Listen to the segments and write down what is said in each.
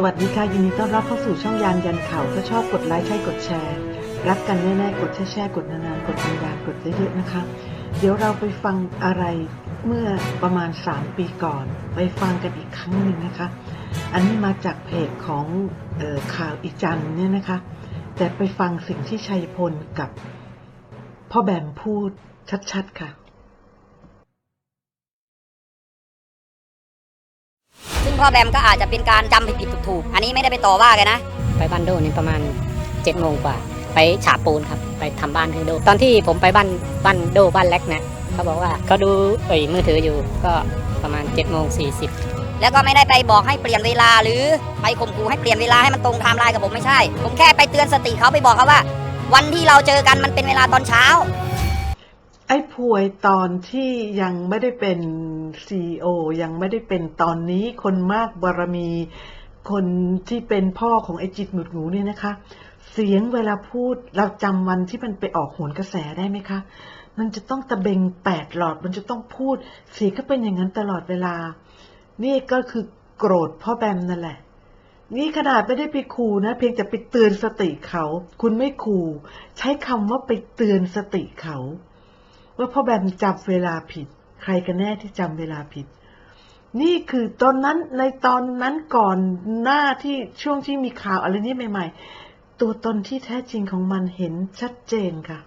สวัสดีค่ะ ยินดีต้อนรับเข้าสู่ช่องยานยันข่าวถ้าชอบกดไลค์ใช่กดแชร์ รักกันแน่ๆ กดแช่แช่ๆกดนานๆ กดยานๆกดเยอะๆนะคะ เดี๋ยวเราไปฟังอะไรเมื่อประมาณ 3 ปีก่อน ไปฟังกันอีกครั้งหนึ่งนะคะ อันนี้มาจากเพจของออข่าวอีจันเนี่ยนะคะ แต่ไปฟังสิ่งที่ชัยพลกับพ่อแบมพูดชัดๆค่ะ ซึ่งพ่อแบมก็อาจจะเป็นการจำผิดๆถูกๆ อันนี้ไม่ได้ไปต่อว่าแกันนะ ไปบ้านโดนี่ประมาณ7จ็ดโมงกว่า ไปฉาบปูนครับ ไปทำบ้านให้โด ตอนที่ผมไปบ้านบ้านโดบ้านเล็กนะเขาบอกว่าเขาดูเอ่ยมือถืออยู่ก็ประมาณ7จ็ดโมงสี่สิบแล้วก็ไม่ได้ไปบอกให้เปลี่ยนเวลาหรือไปข่มขู่ให้เปลี่ยนเวลาให้มันตรงไทม์ไลน์กับผมไม่ใช่ ผมแค่ไปเตือนสติเขาไปบอกเขาว่า วันที่เราเจอกันมันเป็นเวลาตอนเช้า ไอ้พวยตอนที่ยังไม่ได้เป็นซีอยังไม่ได้เป็นตอนนี้คนมากบารมี คนที่เป็นพ่อของไอ้จิตหมุดหนูเนี่ยนะคะ เสียงเวลาพูดเราจำวันที่มันไปออกโหนกระแสได้ไหมคะ มันจะต้องตะเบงแปดหลอด มันจะต้องพูด เสียงก็เป็นอย่างนั้นตลอดเวลา นี่ก็คือโกรธพ่อแบมนั่นแหละนี่ขนาดไม่ได้ไปขู่นะ เพียงแต่ไปเตือนสติเขา คุณไม่ขู่ใช้คำว่าไปเตือนสติเขา ว่าพ่อแบมจำเวลาผิด ใครกันแน่ที่จำเวลาผิด นี่คือตอนนั้นในตอนนั้นก่อนหน้าที่ช่วงที่มีข่าวอะไรนี้ใหม่ ๆ ตัวตนที่แท้จริงของมันเห็นชัดเจนค่ะ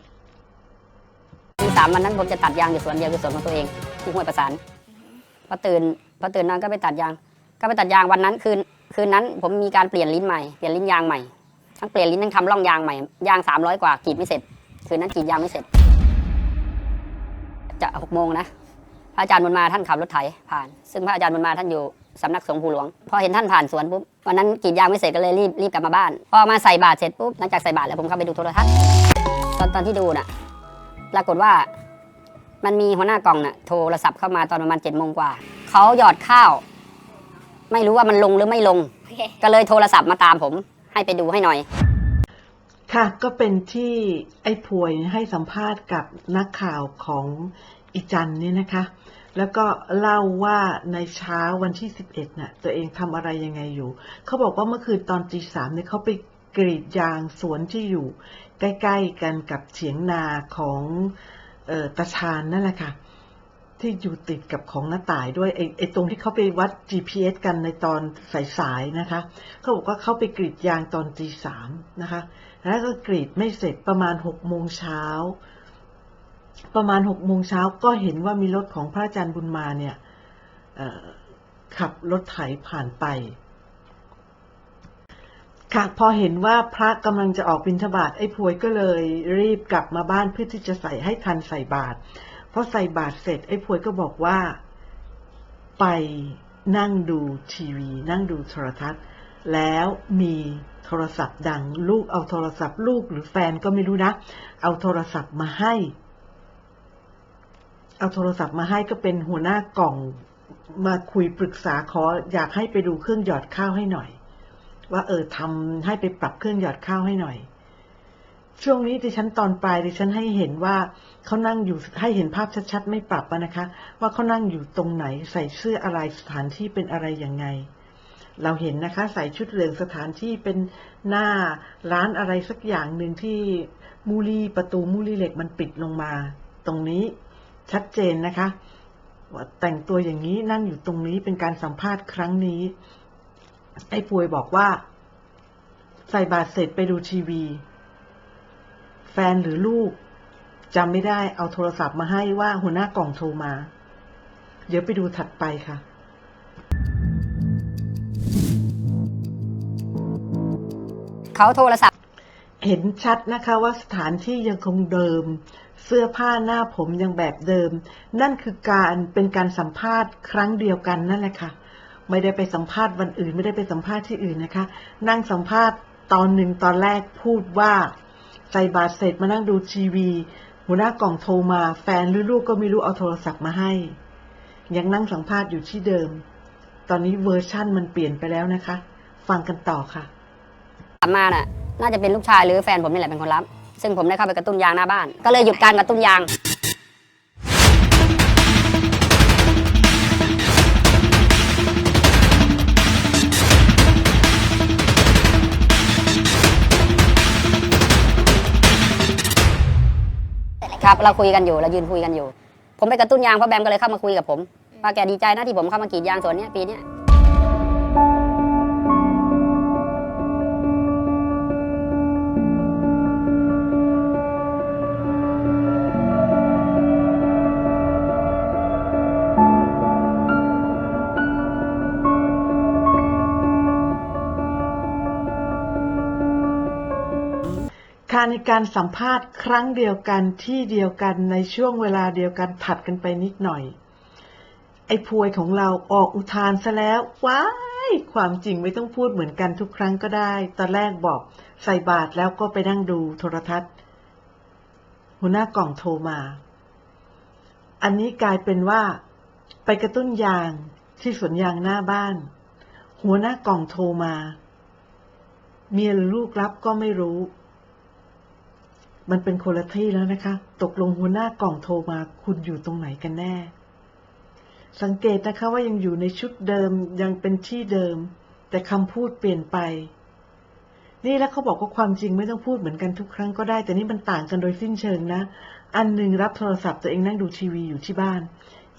ที่สามวันนั้นผมจะตัดยางอยู่สวนเดียวคือสวนของตัวเองที่ห้วยประสานพอตื่นพอตื่นนอนก็ไปตัดยาง ก็ไปตัดยางวันนั้นคืนคืนนั้นผมมีการเปลี่ยนลิ้นใหม่เปลี่ยนลิ้นยางใหม่ทั้งเปลี่ยนลิ้นทั้งทำร่องยางใหม่ยางสามร้อยกว่ากรีดไม่เสร็จ คืนนั้นกรีดยางไม่เสร็จ จะหกโมงนะพระอาจารย์บุญมาท่านขับรถไถผ่าน ซึ่งพระอาจารย์บุญมาท่านอยู่สำนักสงฆ์ภูหลวง พอเห็นท่านผ่านสวนปุ๊บวันนั้นกรีดยางไม่เสร็จก็เลยรีบรีบกลับมาบ้าน พอมาใส่บาตรเสร็จปุ๊บหลังจากใส่บาตรแล้วผมเข้าไปดูโทรทัศน์ตอนตอนที่ดูน่ะปรากฏว่ามันมีหัวหน้ากล่องน่ะโทรศัพท์เข้ามาตอนประมาณเจ็ดโมงกว่าเขาหยอดข้าว ไม่รู้ว่ามันลงหรือไม่ลง ก็เลยโทรศัพท์มาตามผม ให้ไปดูให้หน่อย ค่ะ ก็เป็นที่ไอ้พวยให้สัมภาษณ์กับนักข่าวของอีจันเนี่ยนะคะ แล้วก็เล่าว่าในเช้าวันที่ 11น่ะ ตัวเองทำอะไรยังไงอยู่ เขาบอกว่าเมื่อคืนตอนตีสามเนี่ยเขาไปกรีดยางสวนที่อยู่ ใกล้ๆกันกับเฉียงนาของออตาชานนั่นแหละค่ะที่อยู่ติดกับของน้าต่ายด้วยไอ้ไอ้ตรงที่เขาไปวัด GPS กันในตอนสายๆนะคะ เขาบอกว่าเขาไปกรีดยางตอนตีสามนะคะ แล้วก็กรีดไม่เสร็จประมาณหกโมงเช้า ประมาณหกโมงเช้าก็เห็นว่ามีรถของพระอาจารย์บุญมาเนี่ยขับรถไถผ่านไป ค่ะพอเห็นว่าพระกำลังจะออกบิณฑบาตไอ้พวยก็เลยรีบกลับมาบ้านเพื่อที่จะใส่ให้ทันใส่บาตรพอใส่บาตรเสร็จไอ้พวยก็บอกว่าไปนั่งดูทีวี นั่งดูโทรทัศน์ แล้วมี ทรศัพท์ดัง ลูกเอาโทรศัพท์ลูกหรือแฟนก็ไม่รู้นะ เอาโทรศัพท์มาให้ เอาโทรศัพท์มาให้ก็เป็นหัวหน้ากล่องมาคุยปรึกษาขออยากให้ไปดูเครื่องหยอดข้าวให้หน่อย ว่าเออทำให้ไปปรับเครื่องหยอดข้าวให้หน่อย ช่วงนี้ดิฉันตอนปลายดิฉันให้เห็นว่าเขานั่งอยู่ให้เห็นภาพชัดๆ ไม่ปรับนะคะ ว่าเขานั่งอยู่ตรงไหนใส่เสื้ออะไรสถานที่เป็นอะไรยังไง เราเห็นนะคะใส่ชุดเหลืองสถานที่เป็นหน้าร้านอะไรสักอย่างหนึ่งที่มูลีประตูมูลีเหล็กมันปิดลงมา ตรงนี้ชัดเจนนะคะว่าแต่งตัวอย่างนี้นั่งอยู่ตรงนี้เป็นการสัมภาษณ์ครั้งนี้ ไอ้ป่วยบอกว่า ใส่บาตรเสร็จไปดูทีวี แฟนหรือลูกจำไม่ได้เอาโทรศัพท์มาให้ว่าหัวหน้ากล่องโทรมา เดี๋ยวไปดูถัดไปค่ะ เขาโทรศัพท์ เห็นชัดนะคะว่าสถานที่ยังคงเดิม เสื้อผ้าหน้าผมยังแบบเดิม นั่นคือการเป็นการสัมภาษณ์ครั้งเดียวกันนั่นแหละค่ะ ไม่ได้ไปสัมภาษณ์วันอื่น ไม่ได้ไปสัมภาษณ์ที่อื่นนะคะ นั่งสัมภาษณ์ตอนหนึ่งตอนแรกพูดว่าใส่บาตรเสร็จมานั่งดูทีวี หัวหน้ากล่องโทรมาแฟนหรือลูกก็ไม่รู้เอาโทรศัพท์มาให้ ยังนั่งสัมภาษณ์อยู่ที่เดิม ตอนนี้เวอร์ชั่นมันเปลี่ยนไปแล้วนะคะ ฟังกันต่อค่ะ กลับมาน่ะน่าจะเป็นลูกชายหรือแฟนผมนี่แหละเป็นคนรับ ซึ่งผมได้เข้าไปกระตุ้นยางหน้าบ้าน ก็เลยหยุดการกระตุ้นยาง ครับ เราคุยกันอยู่เรายืนคุยกันอยู่ ผมไปกระตุ้นยางพราแบมก็เลยเข้ามาคุยกับผมว่าแกดีใจนะที่ผมเข้ามากรีดยางสวนนี้ปีนี้ ค่ะในการสัมภาษณ์ครั้งเดียวกันที่เดียวกันในช่วงเวลาเดียวกันถัดกันไปนิดหน่อย ไอ้พวยของเราออกอุทานซะแล้วว้ายความจริงไม่ต้องพูดเหมือนกันทุกครั้งก็ได้ ตอนแรกบอกใส่บาตรแล้วก็ไปนั่งดูโทรทัศน์ หัวหน้ากล่องโทรมา อันนี้กลายเป็นว่า ไปกระตุ้นยางที่สวนยางหน้าบ้าน หัวหน้ากล่องโทรมา เมียหรือลูกรับก็ไม่รู้ มันเป็นคนละที่แล้วนะคะ ตกลงหัวหน้ากล่องโทรมาคุณอยู่ตรงไหนกันแน่ สังเกตนะคะว่ายังอยู่ในชุดเดิมยังเป็นที่เดิม แต่คำพูดเปลี่ยนไป นี่แล้วเขาบอกว่าความจริงไม่ต้องพูดเหมือนกันทุกครั้งก็ได้ แต่นี่มันต่างกันโดยสิ้นเชิงนะ อันหนึ่งรับโทรศัพท์ตัวเองนั่งดูทีวีอยู่ที่บ้าน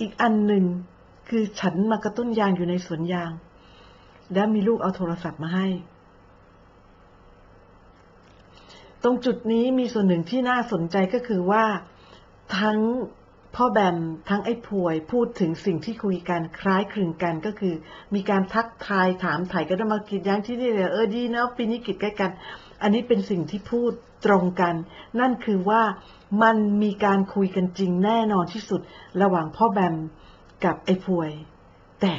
อีกอันหนึ่งคือฉันมากระตุ้นยางอยู่ในสวนยาง แล้วมีลูกเอาโทรศัพท์มาให้ ตรงจุดนี้มีส่วนหนึ่งที่น่าสนใจก็คือว่าทั้งพ่อแบมทั้งไอ้พวยพูดถึงสิ่งที่คุยกันคล้ายคลึงกันก็คือ มีการทักทายถามถ่ายกันว่ามากรีดยางที่นี่เลยเออดีนะปีนี้กรีดใกล้กัน อันนี้เป็นสิ่งที่พูดตรงกัน นั่นคือว่ามันมีการคุยกันจริงแน่นอนที่สุด ระหว่างพ่อแบมกับไอ้พวย แต่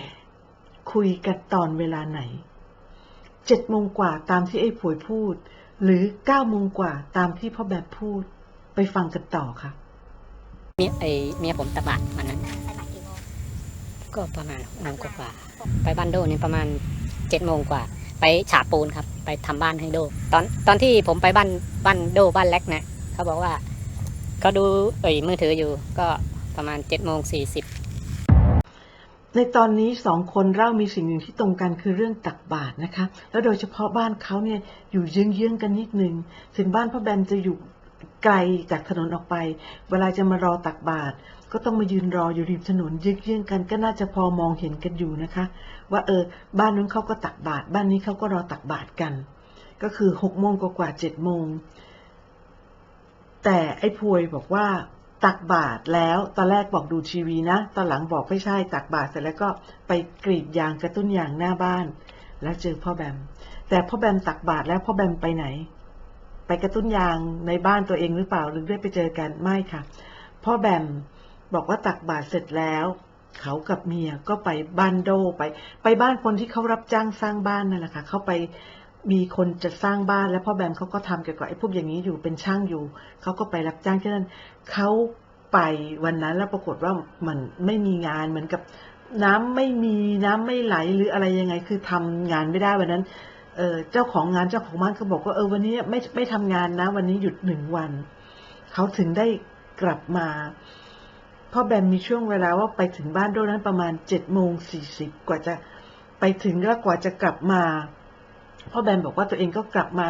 คุยกันตอนเวลาไหนเจ็ดโมงกว่าตามที่ไอ้พวยพูด หรือเก้าโมงกว่าตามที่พ่อแบบพูดไปฟังกันต่อค่ะ เมียไอเมียผมตะบะวันนั้น ก็ประมาณโมงกว่าๆไปบ้านโดนี่ประมาณเจ็ดโมงกว่า ไปฉาบปูนครับ ไปทำบ้านให้โด ตอนตอนที่ผมไปบ้านบ้านโดบ้านเล็กนะเขาบอกว่าก็ดูเอ่ยมือถืออยู่ ก็ประมาณเจ็ดโมงสี่สิบ ในตอนนี้สองคนเล่ามีสิ่งหนึ่งที่ตรงกันคือเรื่องตักบาตรนะคะ แล้วโดยเฉพาะบ้านเขาเนี่ยอยู่เยื้องๆกันนิดนึงถึงบ้านพ่อแบมจะอยู่ไกลจากถนนออกไป เวลาจะมารอตักบาตรก็ต้องมายืนรออยู่ริมถนนเยื้องๆกันก็น่าจะพอมองเห็นกันอยู่นะคะ ว่าเออ บ้านนู้นเขาก็ตักบาตรบ้านนี้เขาก็รอตักบาตรกัน ก็คือหกโมงกว่าเจ็ดโมงแต่ไอ้พวยบอกว่า ตักบาตรแล้วตอนแรกบอกดูทีวีนะ ตอนหลังบอกไม่ใช่ตักบาตรเสร็จแล้วก็ไปกรีดยางกระตุ้นยางหน้าบ้าน แล้วเจอพ่อแบม แต่พ่อแบมตักบาตรแล้วพ่อแบมไปไหน ไปกระตุ้นยางในบ้านตัวเองหรือเปล่าหรือได้ไปเจอกันไม่ค่ะ พ่อแบมบอกว่าตักบาตรเสร็จแล้ว เขากับเมียก็ไปบ้านโดไป ไปบ้านคนที่เขารับจ้างสร้างบ้านนั่นแหละค่ะเขาไป มีคนจะสร้างบ้านแล้วพ่อแบมเขาก็ทำเกี่ยวกับไอ้พวกอย่างนี้อยู่เป็นช่างอยู่ เขาก็ไปรับจ้างที่นั่นเขาไปวันนั้นแล้วปรากฏว่ามันไม่มีงานเหมือนกับน้ำไม่มีน้ำไม่ไหลหรืออะไรยังไง คือทำงานไม่ได้วันนั้นเออเจ้าของงานเจ้าของบ้านเขาบอกว่าเออวันนี้ไม่ไม่ทำงานนะ วันนี้หยุดหนึ่งวัน เขาถึงได้กลับมาพ่อแบมมีช่วงเวลาว่าไปถึงบ้านโดนั้นประมาณเจ็ดโมงสี่สิบกว่าจะไปถึงแล้วกว่าจะกลับมา พ่อแบมบอกว่าตัวเองก็กลับมา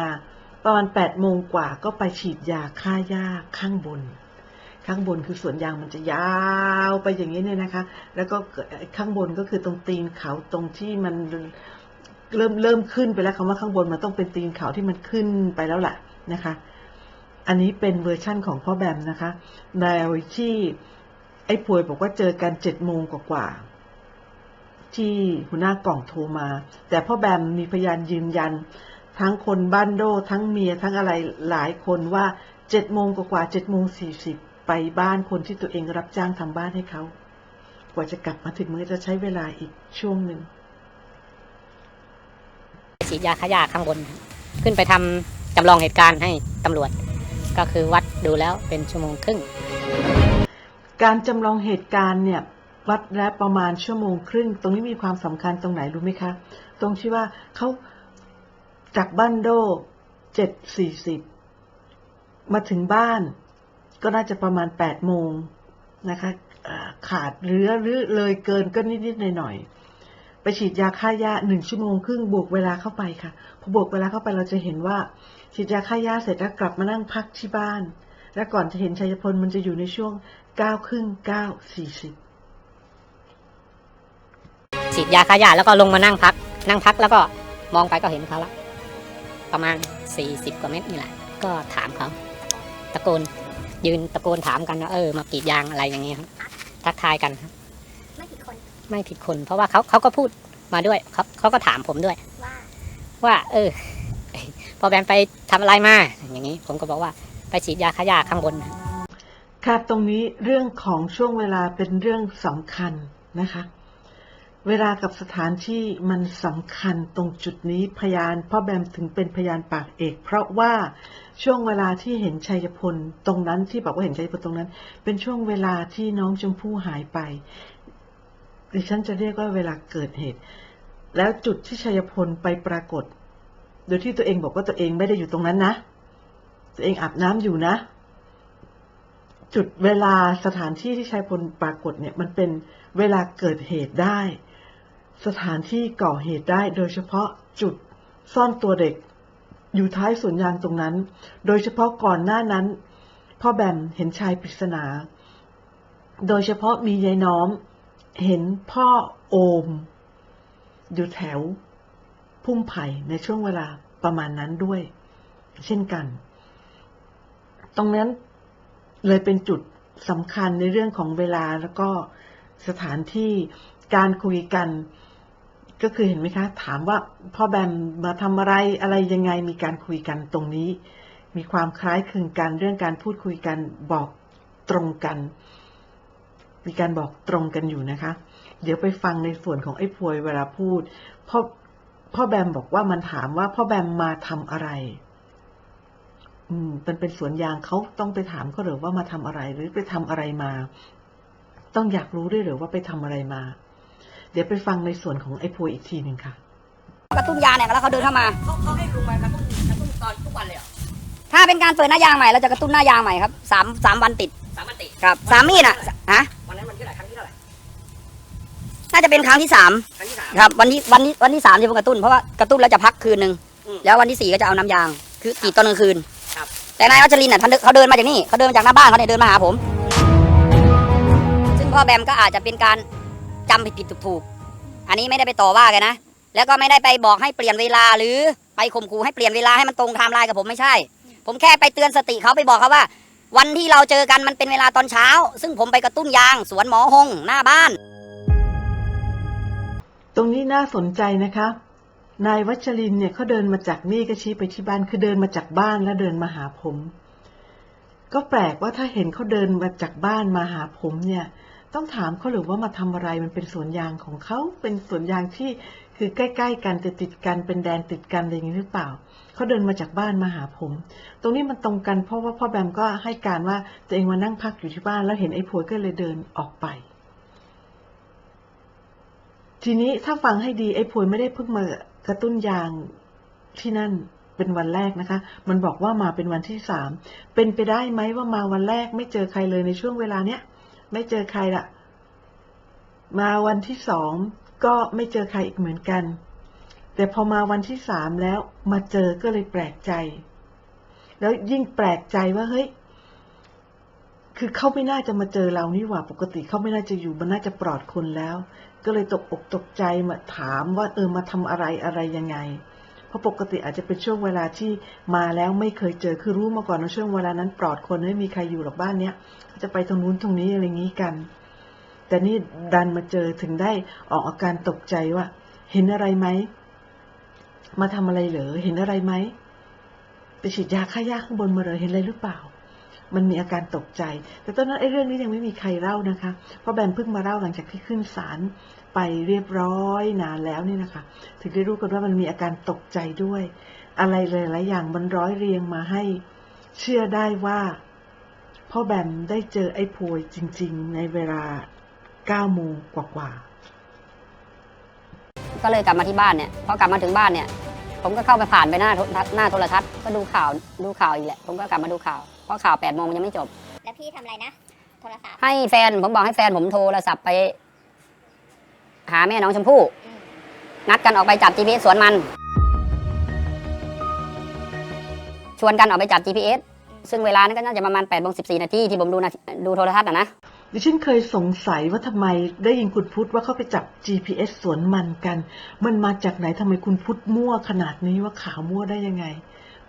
ประมาณแปดโมงกว่าก็ไปฉีดยาฆ่าหญ้าข้างบน ข้างบนคือสวนยางมันจะยาวไปอย่างนี้เนี่ยนะคะ แล้วก็ข้างบนก็คือตรงตีนเขาตรงที่มันเริ่มเริ่มขึ้นไปแล้วคำว่าข้างบนมันต้องเป็นตีนเขาที่มันขึ้นไปแล้วแหละนะคะ อันนี้เป็นเวอร์ชั่นของพ่อแบมนะคะแนวที่ไอ้พวยบอกว่าเจอกันเจ็ดโมงกว่า ที่หัวหน้ากล่องโทรมา แต่พ่อแบมมีพยานยืนยัน ทั้งคนบ้านโดทั้งเมียทั้งอะไรหลายคนว่าเจ็ดโมงกว่าเจ็ดโมงสี่สิบไปบ้านคนที่ตัวเองรับจ้างทำบ้านให้เขา กว่าจะกลับมาถึงมือจะใช้เวลาอีกช่วงหนึ่งฉีดยาฆ่าหญ้าข้างบน ขึ้นไปทำจำลองเหตุการณ์ให้ตำรวจ ก็คือวัดดูแล้วเป็นชั่วโมงครึ่ง การจำลองเหตุการณ์เนี่ย วัดแล้วประมาณชั่วโมงครึ่ง ตรงนี้มีความสำคัญตรงไหนรู้ไหมคะ ตรงที่ว่าเขาจากบ้านโดเจ็ดสี่สิบมาถึงบ้านก็น่าจะประมาณแปดโมงนะคะขาดเหลือหรือเลยเกินก็นิดๆหน่อยๆไปฉีดยาฆ่าหญ้าหนึ่งชั่วโมงครึ่งบวกเวลาเข้าไปค่ะพอบวกเวลาเข้าไปเราจะเห็นว่า ฉีดยาฆ่าหญ้าเสร็จแล้วกลับมานั่งพักที่บ้าน และก่อนจะเห็นชัยพลมันจะอยู่ในช่วงเก้าครึ่งเก้าสี่สิบ ดยาฆ่าหญ้าแล้วก็ลงมานั่งพัก นั่งพักแล้วก็มองไปก็เห็นเขาละประมาณ 40 กว่าเมตรนี่แหละ ก็ถามเขาตะโกนยืนตะโกนถามกันว่าเออมากรีดยางอะไรอย่างเงี้ยครับทักทายกันครับไม่ผิดคนไม่ผิดคน เพราะว่าเขาเขาก็พูดมาด้วยเขาเขาก็ถามผมด้วย ว่า ว่า เออ พอแบมไปทำอะไรมาอย่างนี้ ผมก็บอกว่าไปฉีดยาฆ่าหญ้าข้างบนครับตรงนี้เรื่องของช่วงเวลาเป็นเรื่องสำคัญนะคะ เวลากับสถานที่มันสำคัญตรงจุดนี้พยานพ่อแบมถึงเป็นพยานปากเอก เพราะว่าช่วงเวลาที่เห็นชัยพลตรงนั้นที่บอกว่าเห็นชัยพลตรงนั้น เป็นช่วงเวลาที่น้องชมพู่หายไปดิฉันจะเรียกว่าเวลาเกิดเหตุ แล้วจุดที่ชัยพลไปปรากฏ โดยที่ตัวเองบอกว่าตัวเองไม่ได้อยู่ตรงนั้นนะ ตัวเองอาบน้ำอยู่นะ จุดเวลาสถานที่ที่ชัยพลปรากฏเนี่ย มันเป็นเวลาเกิดเหตุได้ สถานที่ก่อเหตุได้โดยเฉพาะจุดซ่อนตัวเด็ก อยู่ท้ายสวนยางตรงนั้น โดยเฉพาะก่อนหน้านั้น พ่อแบมเห็นชายปริศนา โดยเฉพาะมียายน้อม เห็นพ่อโอม อยู่แถว พุ่มไผ่ในช่วงเวลาประมาณนั้นด้วย เช่นกัน ตรงนั้นเลยเป็นจุดสำคัญในเรื่องของเวลาแล้วก็สถานที่การคุยกัน ก็คือเห็นไหมคะ ถามว่าพ่อแบมมาทำอะไรอะไรยังไงมีการคุยกันตรงนี้ มีความคล้ายคลึงกันเรื่องการพูดคุยกันบอกตรงกัน มีการบอกตรงกันอยู่นะคะ เดี๋ยวไปฟังในส่วนของไอ้พวยเวลาพูดพ่อพ่อแบมบอกว่ามันถามว่าพ่อแบมมาทำอะไร อืมมันเป็นสวนยางเขาต้องไปถามเขาหรือว่ามาทำอะไร หรือไปทำอะไรมา ต้องอยากรู้ด้วยหรือว่าไปทำอะไรมา เดี๋ยวไปฟังในส่วนของไอ้พวยอีกทีหนึ่งค่ะกระตุ้นยาเนี่ยแล้วเขาเดินเข้ามาเขาเขาให้ลุงมากระตุ้นกระตุ้นตอนทุกวันเลยเหรอถ้าเป็นการเปิดหน้ายางใหม่เราจะกระตุ้นหน้ายางใหม่ครับสามสามวันติดสามวันติดครับสามมีดอะฮะวันนั้นวันที่เท่าไหร่ครั้งที่เท่าไหร่น่าจะเป็นครั้งที่สามครั้งที่สามครับวันที่วันที่วันที่สามที่ผมกระตุ้นเพราะว่ากระตุ้นแล้วจะพักคืนหนึ่งอืมแล้ววันที่สี่ก็จะเอาน้ำยาง คือกรีดตอนกลางคืนครับแต่นายวัชรินทร์น่ะท่านเดินเขาเดินมาจากนี่เขาเดินมาจากหน้าบ้านเขาเนี่ยเดินมาหาผม ซึ่งพ่อแบมก็อาจจะเป็นการ จำผิดผิดถูกถูกอันนี้ไม่ได้ไปต่อว่าแกนะ แล้วก็ไม่ได้ไปบอกให้เปลี่ยนเวลาหรือไปข่มขู่ให้เปลี่ยนเวลาให้มันตรงไทม์ไลน์กับผมไม่ใช่ ผมแค่ไปเตือนสติเขาไปบอกเขาว่า วันที่เราเจอกันมันเป็นเวลาตอนเช้า ซึ่งผมไปกระตุ้นยางสวนหมอหงหน้าบ้าน ตรงนี้น่าสนใจนะคะ นายวัชรินเนี่ยเขาเดินมาจากนี่ก็ชี้ไปที่บ้านคือเดินมาจากบ้านแล้วเดินมาหาผม ก็แปลกว่าถ้าเห็นเขาเดินมาจากบ้านมาหาผมเนี่ย ต้องถามเขาหรือว่ามาทำอะไรมันเป็นสวนยางของเขาเป็นสวนยางที่คือใกล้ ๆ กันจะติดกันเป็นแดนติดกันอะไรอย่างนี้หรือเปล่าเขาเดินมาจากบ้านมาหาผม ตรงนี้มันตรงกันเพราะว่าพ่อแบมก็ให้การว่าตัวเองมานั่งพักอยู่ที่บ้าน แล้วเห็นไอ้พวยก็เลยเดินออกไป ทีนี้ถ้าฟังให้ดีไอ้พวยไม่ได้เพิ่งมากระตุ้นยางที่นั่นเป็นวันแรกนะคะ มันบอกว่ามาเป็นวันที่สามเป็นไปได้ไหมว่ามาวันแรกไม่เจอใครเลยในช่วงเวลาเนี้ย ไม่เจอใครละ มาวันที่สองก็ไม่เจอใครอีกเหมือนกัน แต่พอมาวันที่สามแล้วมาเจอก็เลยแปลกใจ แล้วยิ่งแปลกใจว่าเฮ้ย คือเขาไม่น่าจะมาเจอเรานี่หว่า ปกติเขาไม่น่าจะอยู่มันน่าจะปลอดคนแล้ว ก็เลยตกอกตกใจมาถามว่าเออมาทำอะไรอะไรยังไงเพราะปกติอาจจะเป็นช่วงเวลาที่มาแล้วไม่เคยเจอคือรู้มาก่อนว่าช่วงเวลานั้นปลอดคนไม่มีใครอยู่หรอกบ้านเนี้ย จะไปตรงนู้นตรงนี้อะไรงี้กัน แต่นี่ดันมาเจอถึงได้ออกอาการตกใจว่า เห็นอะไรไหม มาทำอะไรเหรอ เห็นอะไรไหม ไปฉีดยาฆ่าหญ้าข้างบนมาเลยเห็นอะไรหรือเปล่า มันมีอาการตกใจ แต่ตอนนั้นไอ้เรื่องนี้ยังไม่มีใครเล่านะคะ เพราะแบมเพิ่งมาเล่าหลังจากที่ขึ้นศาลไปเรียบร้อยนานแล้วนี่นะคะ ถึงได้รู้กันว่ามันมีอาการตกใจด้วย อะไรหลายๆอย่างมันร้อยเรียงมาให้ เชื่อได้ว่า พ่อแบมได้เจอไอ้พวยจริง ๆ ในเวลา9โมงกว่าๆก็เลยกลับมาที่บ้านเนี่ยพอกลับมาถึงบ้านเนี่ย ผมก็เข้าไปผ่านไปหน้าโทรหน้าโทรทัศน์ก็ดูข่าวดูข่าวอีกแหละ ผมก็กลับมาดูข่าวเพราะข่าวแปดโมงมันยังไม่จบ แล้วพี่ทำอะไรนะ โทรศัพท์ ให้แฟนผมบอกให้แฟนผมโทรศัพท์ไป หาแม่น้องชมพู่อืม นัดกันออกไปจับ GPS สวนมัน ชวนกันออกไปจับ GPS อืม ซึ่งเวลานั้นก็น่าจะประมาณ8ปดโมงสินาทีที่ผมดูนะดูโทรทัศน์อะนะดิฉันเคยสงสัยว่าทำไมได้ยินคุณพุทธว่าเขาไปจับ GPS สวนมันกัน มันมาจากไหนทำไมคุณพุทธมั่วขนาดนี้ว่าข่าวมั่วได้ยังไง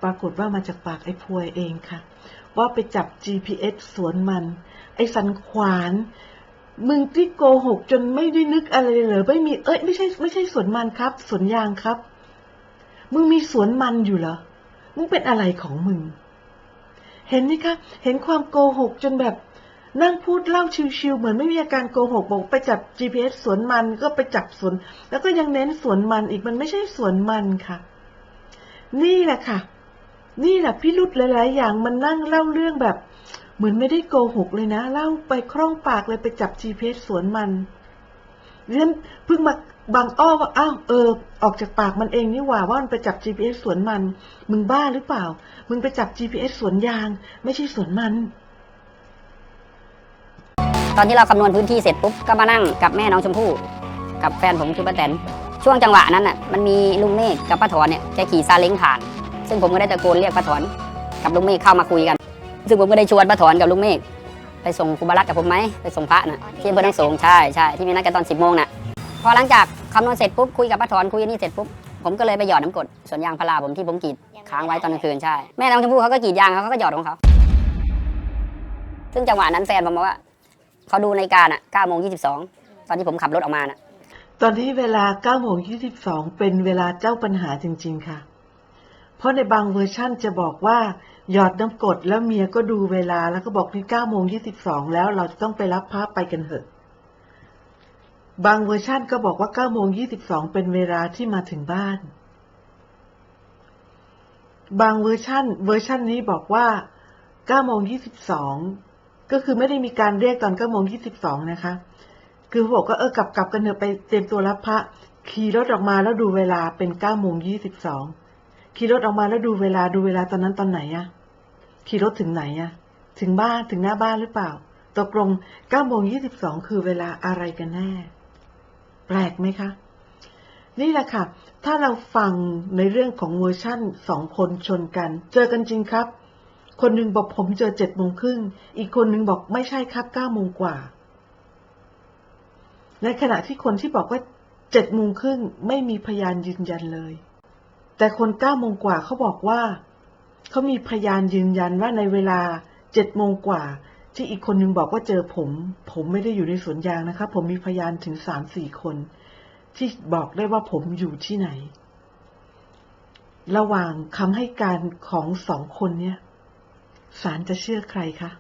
ปรากฏว่ามาจากปากไอ้พวยเองค่ะ ว่าไปจับ GPS สวนมัน ไอ้สันขวานมึงที่โกหกจนไม่ได้นึกอะไรเลยเหรอไม่มีเอ้ยไม่ใช่ไม่ใช่สวนมันครับสวนยางครับ มึงมีสวนมันอยู่เหรอมึงเป็นอะไรของมึง เห็นไหมคะเห็นความโกหกจนแบบนั่งพูดเล่าชิวๆเหมือนไม่มีอาการโกหกบอกไปจับ GPS สวนมันก็ไปจับสวน แล้วก็ยังเน้นสวนมันอีกมันไม่ใช่สวนมันค่ะ นี่แหละค่ะ นี่แหละพิรุธหลาย ๆ อย่างมันนั่งเล่าเรื่องแบบ เหมือนไม่ได้โกหกเลยนะ เล่าไปคล่องปากเลยไปจับ GPS สวนมัน เรียนเพิ่งมาบางอ้อว่าอ้าวเออ ออกจากปากมันเองนี่หว่าว่ามันไปจับ GPS สวนมัน มึงบ้าหรือเปล่า มึงไปจับ GPS สวนยาง ไม่ใช่สวนมัน ตอนที่เราคำนวณพื้นที่เสร็จปุ๊บก็มานั่งกับแม่น้องชมพู่กับแฟนผมคือป้าแตนช่วงจังหวะนั้นน่ะมันมีลุงเมฆกับป้าถอนเนี่ยแกขี่ซาเล้งผ่าน ซึ่งผมก็ได้ตะโกนเรียกป้าถอนกับลุงเมฆเข้ามาคุยกัน ซึ่งผมก็ได้ชวนป้าถอนกับลุงเมฆ ไปส่งครูบารักกับผมไหมไปส่งพระน่ะที่อำเภอทั้งสงฆ์ใช่ใช่ที่มีนัดกันตอน 10โมงน่ะพอหลังจากคำนวณเสร็จปุ๊บคุยกับป้าถอนคุยนี่เสร็จปุ๊บผมก็เลยไปหยอดน้ำกรดสวนยางพาราผมที่ผมกรีดค้างไว้ตอนกลางคืนใช่แม่น้องชมพู่เขาก็กรีดยางเขาก็หยอดของเขาซึ่งจังหวะนั้นแฟนผมบอกว่าเขาดูในาฬิการอะ9โมง22 ตอนที่ผมขับรถออกมาน่ะ ตอนนี้เวลา9โมง22 เป็นเวลาเจ้าปัญหาจริง ๆ ค่ะ เพราะในบางเวอร์ชั่นจะบอกว่า หยอดน้ำกดแล้วเมียก็ดูเวลาแล้วก็บอกนี่9โมง22แล้วเราจะต้องไปรับพระไปกันเถอะ บางเวอร์ชั่นก็บอกว่า9โมง22เป็นเวลาที่มาถึงบ้าน บางเวอร์ชั่น เวอร์ชั่นนี้บอกว่า9โมง22ก็คือไม่ได้มีการเรียกตอน9โมง22นะคะ คือเขาบอกว่าเออกลับกลับกันเถอะไปเตรียมตัวรับพระขี่รถออกมาแล้วดูเวลาเป็นเก้าโมงยี่สิบสองขี่รถออกมาแล้วดูเวลาดูเวลาตอนนั้นตอนไหนอะ ขี่รถถึงไหนอะถึงบ้านถึงหน้าบ้านหรือเปล่า ตกลงเก้าโมงยี่สิบสองคือเวลาอะไรกันแน่ แปลกไหมคะ นี่แหละค่ะ ถ้าเราฟังในเรื่องของเวอร์ชั่นสองคนชนกัน เจอกันจริงครับ คนหนึ่งบอกผมเจอเจ็ดโมงครึ่ง อีกคนหนึ่งบอกไม่ใช่ครับเก้าโมงกว่า ในขณะที่คนที่บอกว่าเจ็ดโมงครึ่งไม่มีพยานยืนยันเลย แต่คนเก้าโมงกว่าเขาบอกว่า เขามีพยานยืนยันว่าในเวลาเจ็ดโมงกว่า ที่อีกคนนึงบอกว่าเจอผม ผมไม่ได้อยู่ในสวนยางนะคะ ผมมีพยานถึงสามสี่คน ที่บอกได้ว่าผมอยู่ที่ไหน ระหว่างคำให้การของสองคนเนี้ยศาลจะเชื่อใครคะ